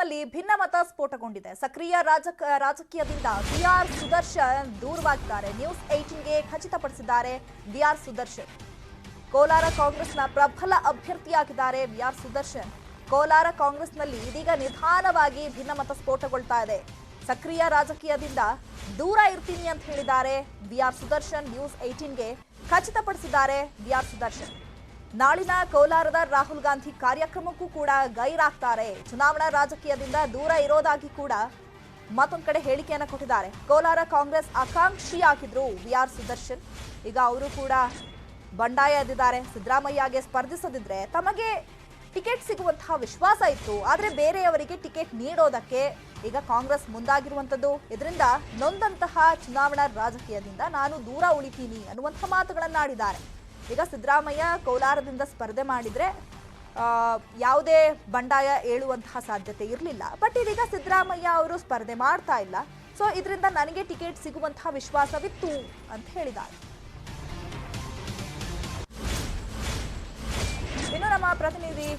ಕಾಂಗ್ರೆಸ್ನಲ್ಲಿ ಭಿನ್ನಮತ ಸ್ಫೋಟಗೊಂಡಿದೆ. ಸಕ್ರಿಯ ರಾಜಕ, ರಾಜಕೀಯದಿಂದ ಬಿಆರ್ ಸುದರ್ಶನ್ ದೂರವಾಗಿದ್ದಾರೆ. ನ್ಯೂಸ್ ಏಟೀನ್ಗೆ ಖಚಿತಪಡಿಸಿದ್ದಾರೆ ಬಿಆರ್ ಸುದರ್ಶನ್. ಕೋಲಾರ ಕಾಂಗ್ರೆಸ್ನ ಪ್ರಬಲ ಅಭ್ಯರ್ಥಿಯಾಗಿದ್ದಾರೆ ಬಿಆರ್ ಸುದರ್ಶನ್. ಕೋಲಾರ ಕಾಂಗ್ರೆಸ್ನಲ್ಲಿ ಇದೀಗ ನಿಧಾನವಾಗಿ ಭಿನ್ನಮತ ಸ್ಫೋಟಗೊಳ್ತಾ ಇದೆ. ಸಕ್ರಿಯ ರಾಜಕೀಯದಿಂದ ದೂರ ಇರ್ತೀನಿ ಅಂತ ಹೇಳಿದ್ದಾರೆ ಬಿಆರ್ ಸುದರ್ಶನ್. ನ್ಯೂಸ್ ಏಟೀನ್ಗೆ ಖಚಿತಪಡಿಸಿದ್ದಾರೆ ಬಿಆರ್ ಸುದರ್ಶನ್. ನಾಳಿನ ಕೋಲಾರದ ರಾಹುಲ್ ಗಾಂಧಿ ಕಾರ್ಯಕ್ರಮಕ್ಕೂ ಕೂಡ ಗೈರಾಗ್ತಾರೆ. ಚುನಾವಣಾ ರಾಜಕೀಯದಿಂದ ದೂರ ಇರೋದಾಗಿ ಕೂಡ ಮತ್ತೊಂದು ಕಡೆ ಹೇಳಿಕೆಯನ್ನ ಕೊಟ್ಟಿದ್ದಾರೆ. ಕೋಲಾರ ಕಾಂಗ್ರೆಸ್ ಆಕಾಂಕ್ಷಿಯಾಗಿದ್ರು ವಿ ಆರ್ ಸುದರ್ಶನ್. ಈಗ ಅವರು ಕೂಡ ಬಂಡಾಯ ಎದ್ದಿದ್ದಾರೆ. ಸಿದ್ದರಾಮಯ್ಯಗೆ ಸ್ಪರ್ಧಿಸದಿದ್ರೆ ತಮಗೆ ಟಿಕೆಟ್ ಸಿಗುವಂತಹ ವಿಶ್ವಾಸ ಇತ್ತು. ಆದ್ರೆ ಬೇರೆಯವರಿಗೆ ಟಿಕೆಟ್ ನೀಡೋದಕ್ಕೆ ಈಗ ಕಾಂಗ್ರೆಸ್ ಮುಂದಾಗಿರುವಂತದ್ದು. ಇದರಿಂದ ನೊಂದಂತಹ ಚುನಾವಣಾ ರಾಜಕೀಯದಿಂದ ನಾನು ದೂರ ಉಳಿತೀನಿ ಅನ್ನುವಂಥ ಮಾತುಗಳನ್ನಾಡಿದ್ದಾರೆ. ಈಗ ಸಿದ್ದರಾಮಯ್ಯ ಕೋಲಾರದಿಂದ ಸ್ಪರ್ಧೆ ಮಾಡಿದ್ರೆ ಆ, ಯಾವುದೇ ಬಂಡಾಯ ಏಳುವಂತಹ ಸಾಧ್ಯತೆ ಇರಲಿಲ್ಲ. ಬಟ್ ಇದೀಗ ಸಿದ್ದರಾಮಯ್ಯ ಅವರು ಸ್ಪರ್ಧೆ ಮಾಡ್ತಾ ಇಲ್ಲ. ಸೊ ಇದರಿಂದ ನನಗೆ ಟಿಕೆಟ್ ಸಿಗುವಂತಹ ವಿಶ್ವಾಸವಿತ್ತು ಅಂತ ಹೇಳಿದ್ದಾರೆ. ಇನ್ನು ನಮ್ಮ ಪ್ರತಿನಿಧಿ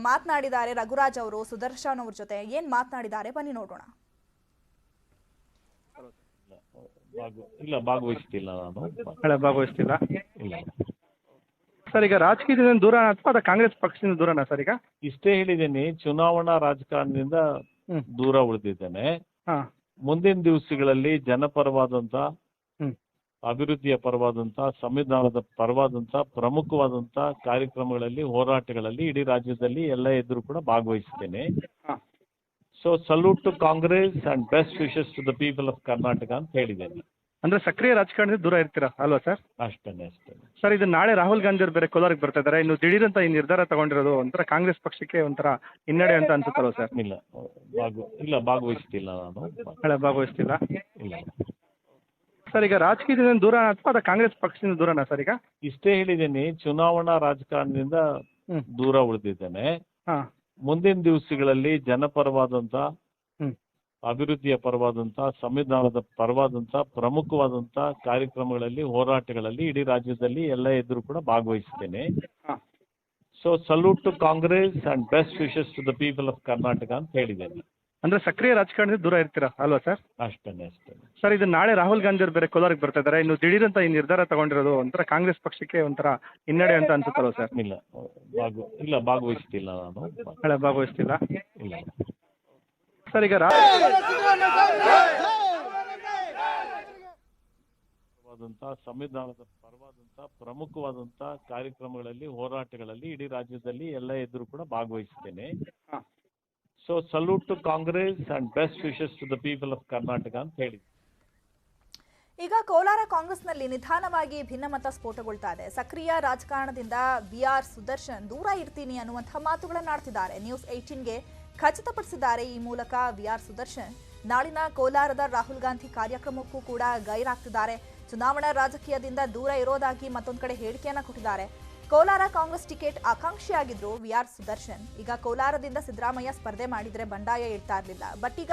ಮಾತನಾಡಿದ್ದಾರೆ ರಘುರಾಜ್ ಅವರು ಸುದರ್ಶನ್ ಅವ್ರ ಜೊತೆ. ಏನ್ ಮಾತನಾಡಿದ್ದಾರೆ? ಬನ್ನಿ ನೋಡೋಣ. ಇಲ್ಲ ಭಾಗವಹಿಸ್ತಿಲ್ಲ ನಾನು. ಭಾಗವಹಿಸ್ತಿಲ್ಲ. ಇಲ್ಲ ಸರ್ ಈಗ ರಾಜಕೀಯದಿಂದ ದೂರ ಅಥವಾ ಅದ ಕಾಂಗ್ರೆಸ್ ಪಕ್ಷದಿಂದ ದೂರನ ಸರ್ ಈಗ? ಇಷ್ಟೇ ಹೇಳಿದ್ದೀನಿ ಚುನಾವಣಾ ರಾಜಕಾರಣದಿಂದ ಹ್ಮ್. ದೂರ ಉಳಿದಿದ್ದೇನೆ. ಹಾ. ಮುಂದಿನ ದಿವಸಗಳಲ್ಲಿ ಜನಪರವಾದಂತ ಹ್ಮ್. ಅಭಿವೃದ್ಧಿಯ ಪರವಾದಂತ ಸಂವಿಧಾನದ ಪರವಾದಂತ ಪ್ರಮುಖವಾದಂತ ಕಾರ್ಯಕ್ರಮಗಳಲ್ಲಿ ಹೋರಾಟಗಳಲ್ಲಿ ಇಡೀ ರಾಜ್ಯದಲ್ಲಿ ಎಲ್ಲ ಎದುರು ಕೂಡ ಭಾಗವಹಿಸುತ್ತೇನೆ. ಹಾ. So salute to Congress and best wishes to the people of Karnataka ಅಂತ ಹೇಳಿದ್ದೇನೆ. ಅಂದ್ರೆ ಸಕ್ರಿಯ ರಾಜಕಾರಣದಿಂದ ದೂರ ಇರ್ತೀರಾ ಅಲ್ವಾ ಸರ್? ಅಷ್ಟೇ ಅಷ್ಟೇನೆ. ಸರ್ ಇದು ನಾಳೆ ರಾಹುಲ್ ಗಾಂಧಿ ಅವರು ಬೇರೆ ಕೋಲಾರಕ್ಕೆ ಬರ್ತಾ ಇದ್ದಾರೆ ಇನ್ನು ದಿಢೀರಂತ ಈ ನಿರ್ಧಾರ ತಗೊಂಡಿರೋದು ಒಂಥರ ಕಾಂಗ್ರೆಸ್ ಪಕ್ಷಕ್ಕೆ ಒಂಥರ ಹಿನ್ನಡೆ ಅಂತ ಅನ್ಸುತ್ತಲ್ವ ಸರ್? ಇಲ್ಲ ಇಲ್ಲ ಭಾಗವಹಿಸ್ತಿಲ್ಲ ನಾನು. ನಾಳೆ ಭಾಗವಹಿಸ್ತಿಲ್ಲ. ಇಲ್ಲ. ಸರ್ ಈಗ ರಾಜಕೀಯದಿಂದ ದೂರ ಅಥವಾ ಅದ ಕಾಂಗ್ರೆಸ್ ಪಕ್ಷದಿಂದ ದೂರನಾ ಸರ್ ಈಗ? ಇಷ್ಟೇ ಹೇಳಿದ್ದೀನಿ ಚುನಾವಣಾ ರಾಜಕಾರಣದಿಂದ ಹ್ಮ್. ದೂರ ಉಳಿದಿದ್ದೇನೆ. ಹಾ. ಮುಂದಿನ ದಿವಸಗಳಲ್ಲಿ ಜನಪರವಾದಂತ. ಅಭಿವೃದ್ಧಿಯ ಪರವಾದಂತಹ ಸಂವಿಧಾನದ ಪರವಾದಂತಹ ಪ್ರಮುಖವಾದಂತಹ ಕಾರ್ಯಕ್ರಮಗಳಲ್ಲಿ ಹೋರಾಟಗಳಲ್ಲಿ ಇಡೀ ರಾಜ್ಯದಲ್ಲಿ ಎಲ್ಲ ಎದುರು ಕೂಡ ಭಾಗವಹಿಸ್ತೇನೆ ಹಾ. So salute to Congress and best wishes to the people of Karnataka ಅಂತ ಹೇಳಿದ್ದೇನೆ. ಅಂದ್ರೆ ಸಕ್ರಿಯ ರಾಜಕಾರಣದಿಂದ ದೂರ ಇರ್ತೀರಾ ಅಲ್ವಾ ಸರ್? ಅಷ್ಟೇನೆ ಅಷ್ಟೇ ಸರ್ ಇದು ನಾಳೆ ರಾಹುಲ್ ಗಾಂಧಿ ಅವರು ಬೇರೆ ಕೋಲಾರಕ್ಕೆ ಬರ್ತಾ ಇದಾರೆ ಇನ್ನು ದಿಢೀರಂತ ಈ ನಿರ್ಧಾರ ತಗೊಂಡಿರೋದು ಒಂಥರ ಕಾಂಗ್ರೆಸ್ ಪಕ್ಷಕ್ಕೆ ಒಂಥರ ಹಿನ್ನಡೆ ಅಂತ ಅನ್ಸುತ್ತಲ್ವ ಸರ್? ಇಲ್ಲ ಭಾಗ ಇಲ್ಲ ಭಾಗವಹಿಸ್ತಿಲ್ಲ ನಾನು. ಭಾಗವಹಿಸ್ತಿಲ್ಲ. ಇಲ್ಲ. ಸರ್ ಈಗ ಸಂವಿಧಾನದ ಪರವಾದಂತ ಪ್ರಮುಖವಾದಂತ ಕಾರ್ಯಕ್ರಮಗಳಲ್ಲಿ ಹೋರಾಟಗಳಲ್ಲಿ ಇಡೀ ರಾಜ್ಯದಲ್ಲಿ ಎಲ್ಲ ಎದುರು ಕೂಡ ಭಾಗವಹಿಸ್ತೇನೆ ಹಾ. So salute to Congress and best wishes to the people of Karnataka ಅಂತ ಹೇಳಿ. ಈಗ ಕೋಲಾರ ಕಾಂಗ್ರೆಸ್ನಲ್ಲಿ ನಿಧಾನವಾಗಿ ಭಿನ್ನಮತ ಸ್ಫೋಟಗೊಳ್ತಾ ಇದೆ. ಸಕ್ರಿಯ ರಾಜಕಾರಣದಿಂದ ಬಿಆರ್ ಸುದರ್ಶನ್ ದೂರ ಇರ್ತೀನಿ ಅನ್ನುವಂತಹ ಮಾತುಗಳನ್ನು ಆಡ್ತಿದ್ದಾರೆ ನ್ಯೂಸ್ ಏಟೀನ್ಗೆ ಖಚಿತಪಡಿಸಿದ್ದಾರೆ. ಈ ಮೂಲಕ ವಿಆರ್ ಸುದರ್ಶನ್ ನಾಳಿನ ಕೋಲಾರದ ರಾಹುಲ್ ಗಾಂಧಿ ಕಾರ್ಯಕ್ರಮಕ್ಕೂ ಕೂಡ ಗೈರಾಗ್ತಿದ್ದಾರೆ. ಚುನಾವಣಾ ರಾಜಕೀಯದಿಂದ ದೂರ ಇರೋದಾಗಿ ಮತ್ತೊಂದು ಕಡೆ ಹೇಳಿಕೆಯನ್ನ ಕೊಟ್ಟಿದ್ದಾರೆ. ಕೋಲಾರ ಕಾಂಗ್ರೆಸ್ ಟಿಕೆಟ್ ಆಕಾಂಕ್ಷಿಯಾಗಿದ್ರು ವಿ ಆರ್ ಸುದರ್ಶನ್. ಈಗ ಕೋಲಾರದಿಂದ ಸಿದ್ದರಾಮಯ್ಯ ಸ್ಪರ್ಧೆ ಮಾಡಿದ್ರೆ ಬಂಡಾಯ ಇಡ್ತಾ ಇರಲಿಲ್ಲ. ಬಟ್ ಈಗ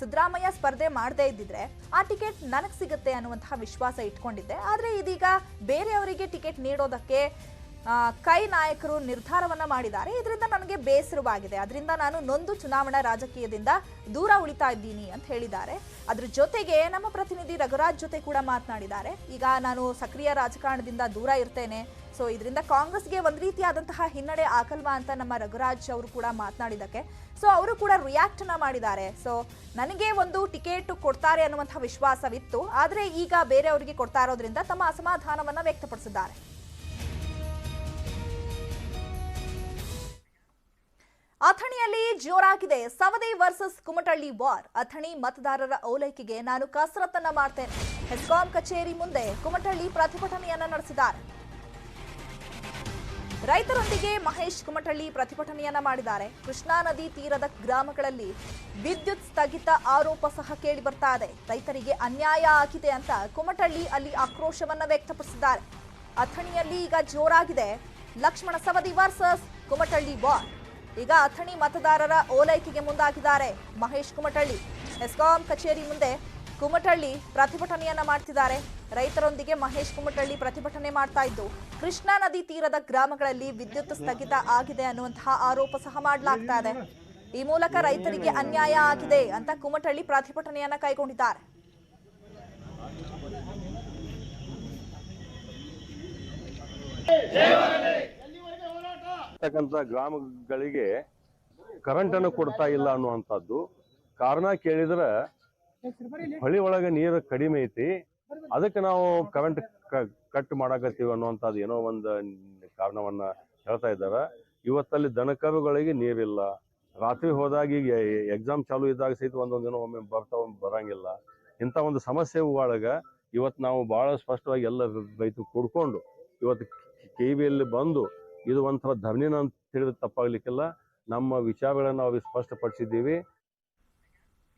ಸಿದ್ದರಾಮಯ್ಯ ಸ್ಪರ್ಧೆ ಮಾಡದೇ ಇದ್ದಿದ್ರೆ ಆ ಟಿಕೆಟ್ ನನಗೆ ಸಿಗುತ್ತೆ ಅನ್ನುವಂತಹ ವಿಶ್ವಾಸ ಇಟ್ಕೊಂಡಿದ್ದೆ. ಆದ್ರೆ ಇದೀಗ ಬೇರೆಯವರಿಗೆ ಟಿಕೆಟ್ ನೀಡೋದಕ್ಕೆ ಕೈ ನಾಯಕರು ನಿರ್ಧಾರವನ್ನ ಮಾಡಿದ್ದಾರೆ. ಇದರಿಂದ ನನಗೆ ಬೇಸರವಾಗಿದೆ. ಅದರಿಂದ ನಾನು ನೊಂದು ಚುನಾವಣಾ ರಾಜಕೀಯದಿಂದ ದೂರ ಉಳಿತಾ ಇದ್ದೀನಿ ಅಂತ ಹೇಳಿದ್ದಾರೆ. ಅದ್ರ ಜೊತೆಗೆ ನಮ್ಮ ಪ್ರತಿನಿಧಿ ರಘುರಾಜ್ ಜೊತೆ ಕೂಡ ಮಾತನಾಡಿದ್ದಾರೆ. ಈಗ ನಾನು ಸಕ್ರಿಯ ರಾಜಕಾರಣದಿಂದ ದೂರ ಇರ್ತೇನೆ. ಸೊ ಇದರಿಂದ ಕಾಂಗ್ರೆಸ್ಗೆ ಒಂದು ರೀತಿಯಾದಂತಹ ಹಿನ್ನಡೆ ಆಗಲ್ವಾ ಅಂತ ನಮ್ಮ ರಘುರಾಜ್ ಅವರು ಕೂಡ ಮಾತನಾಡಿದಕ್ಕೆ ಸೊ ಅವರು ಕೂಡ ರಿಯಾಕ್ಟ್ನ ಮಾಡಿದ್ದಾರೆ. ಸೊ ನನಗೆ ಒಂದು ಟಿಕೆಟ್ ಕೊಡ್ತಾರೆ ಅನ್ನುವಂತಹ ವಿಶ್ವಾಸವಿತ್ತು. ಆದರೆ ಈಗ ಬೇರೆಯವರಿಗೆ ಕೊಡ್ತಾ ಇರೋದ್ರಿಂದ ತಮ್ಮ ಅಸಮಾಧಾನವನ್ನು ವ್ಯಕ್ತಪಡಿಸಿದ್ದಾರೆ. ಅಥಣಿಯಲ್ಲಿ ಜೋರಾಗಿದೆ ಸವದಿ ವರ್ಸಸ್ ಕುಮಟಳ್ಳಿ ವಾರ್. ಅಥಣಿ ಮತದಾರರ ಓಲೈಕೆಗೆ ನಾನು ಕಸರತ್ತನ್ನ ಮಾಡ್ತೇನೆ. ಹೆಸ್ಕಾಂ ಕಚೇರಿ ಮುಂದೆ ಕುಮಟಳ್ಳಿ ಪ್ರತಿಭಟನೆಯನ್ನ ನಡೆಸಿದ್ದಾರೆ. ರೈತರೊಂದಿಗೆ ಮಹೇಶ್ ಕುಮಟಳ್ಳಿ ಪ್ರತಿಭಟನೆಯನ್ನ ಮಾಡಿದ್ದಾರೆ. ಕೃಷ್ಣಾ ನದಿ ತೀರದ ಗ್ರಾಮಗಳಲ್ಲಿ ವಿದ್ಯುತ್ ಸ್ಥಗಿತ ಆರೋಪ ಸಹ ಕೇಳಿ ಬರ್ತಾ ಇದೆ. ರೈತರಿಗೆ ಅನ್ಯಾಯ ಆಗಿದೆ ಅಂತ ಕುಮಟಳ್ಳಿ ಅಲ್ಲಿ ಆಕ್ರೋಶವನ್ನ ವ್ಯಕ್ತಪಡಿಸಿದ್ದಾರೆ. ಅಥಣಿಯಲ್ಲಿ ಈಗ ಜೋರಾಗಿದೆ. Laxman Savadi versus Kumatalli war. ಈಗ ಅಥಣಿ ಮತದಾರರ ಓಲೈಕೆಗೆ ಮುಂದಾಗಿದ್ದಾರೆ. ಮಹೇಶ್ ಕುಮಟಳ್ಳಿ, ಎಸ್ಕಾಂ ಕಚೇರಿ ಮುಂದೆ ಕುಮಟಳ್ಳಿ ಪ್ರತಿಭಟನೆಯನ್ನ ಮಾಡ್ತಿದ್ದಾರೆ. ರೈತರೊಂದಿಗೆ ಮಹೇಶ್ ಕುಮಟಳ್ಳಿ ಪ್ರತಿಭಟನೆ ಮಾಡ್ತಾ ಇದ್ದು, ಕೃಷ್ಣಾ ನದಿ ತೀರದ ಗ್ರಾಮಗಳಲ್ಲಿ ವಿದ್ಯುತ್ ಸ್ಥಗಿತ ಆಗಿದೆ ಅನ್ನುವಂತಹ ಆರೋಪ ಸಹ ಮಾಡಲಾಗ್ತಾ ಇದೆ. ಈ ಮೂಲಕ ರೈತರಿಗೆ ಅನ್ಯಾಯ ಆಗಿದೆ ಅಂತ ಕುಮಟಳ್ಳಿ ಪ್ರತಿಭಟನೆಯನ್ನ ಕೈಗೊಂಡಿದ್ದಾರೆ. ಇರ್ತಕ್ಕಂಥ ಗ್ರಾಮಗಳಿಗೆ ಕರೆಂಟ್ ಅನ್ನು ಕೊಡ್ತಾ ಇಲ್ಲ ಅನ್ನುವಂಥದ್ದು ಕಾರಣ ಕೇಳಿದ್ರೆ ಹೊಳಿ ಒಳಗೆ ನೀರು ಕಡಿಮೆ ಐತಿ. ಅದಕ್ಕೆ ನಾವು ಕರೆಂಟ್ ಕಟ್ ಮಾಡಾಕತ್ತೀವಿ ಅನ್ನುವಂಥದ್ದು ಏನೋ ಒಂದು ಕಾರಣವನ್ನ ಹೇಳ್ತಾ ಇದ್ದಾರೆ. ಇವತ್ತಲ್ಲಿ ದನಕರುಗಳಿಗೆ ನೀರಿಲ್ಲ. ರಾತ್ರಿ ಹೋದಾಗ ಈಗ ಎಕ್ಸಾಮ್ ಚಾಲು ಇದ್ದಾಗ ಸಹಿತ ಒಂದೊಂದು ದಿನ ಒಮ್ಮೆ ಬರ್ತಾವ ಬರಂಗಿಲ್ಲ. ಇಂಥ ಒಂದು ಸಮಸ್ಯೆ ಒಳಗೆ ಇವತ್ತು ನಾವು ಬಹಳ ಸ್ಪಷ್ಟವಾಗಿ ಎಲ್ಲ ರೈತರು ಕೂಡ್ಕೊಂಡು ಇವತ್ತು ಕೆ ಬಂದು ಇದು ಒಂಥರ ಧರಣಿನ ಅಂತ ಹೇಳಿದ್ರೆ ತಪ್ಪಾಗ್ಲಿಕ್ಕಿಲ್ಲ. ನಮ್ಮ ವಿಚಾರಗಳನ್ನು ನಾವು ಸ್ಪಷ್ಟಪಡಿಸಿದ್ದೀವಿ.